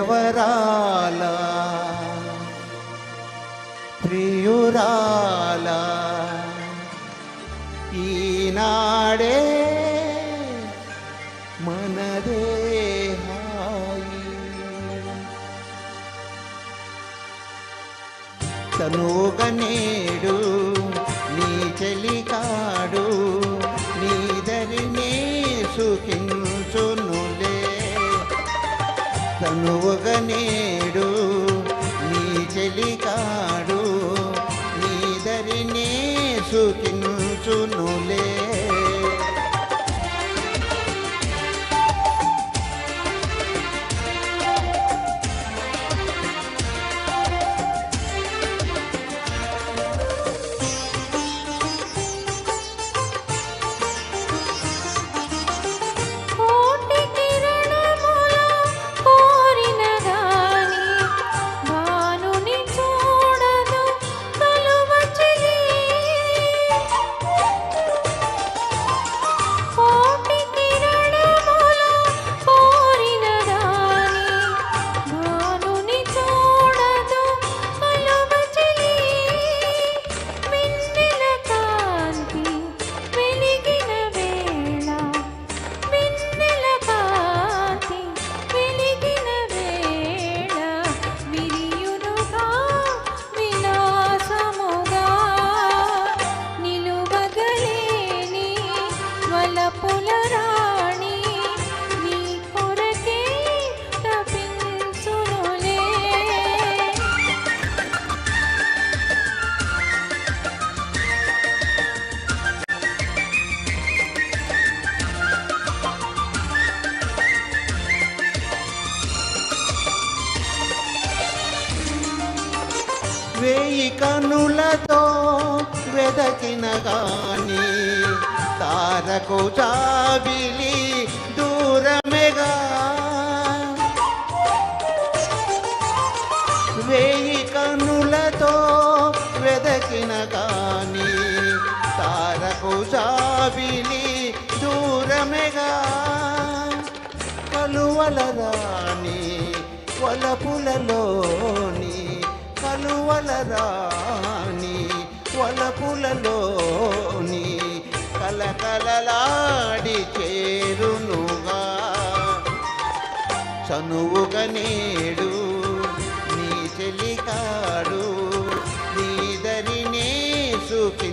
జవరాల ప్రియురాల ఈనాడే మనదే తనుగనేడు నీ చెలికాడు నీ దరినే సుఖించునులే. తను వేయి కనులతో వెదకిన గాని తారకు చాబిలి దూరమెగా. వేయి కనులతో వెదకిన గాని తారకు చాబిలి దూరమెగా. కలువల రాణి వలపులలోని వలలు వలరాని వలపులలోని కలకలలాడి చేరునుగా. చనువుగా నేడు నీ చెలికాడు నీ దరినే సుఖి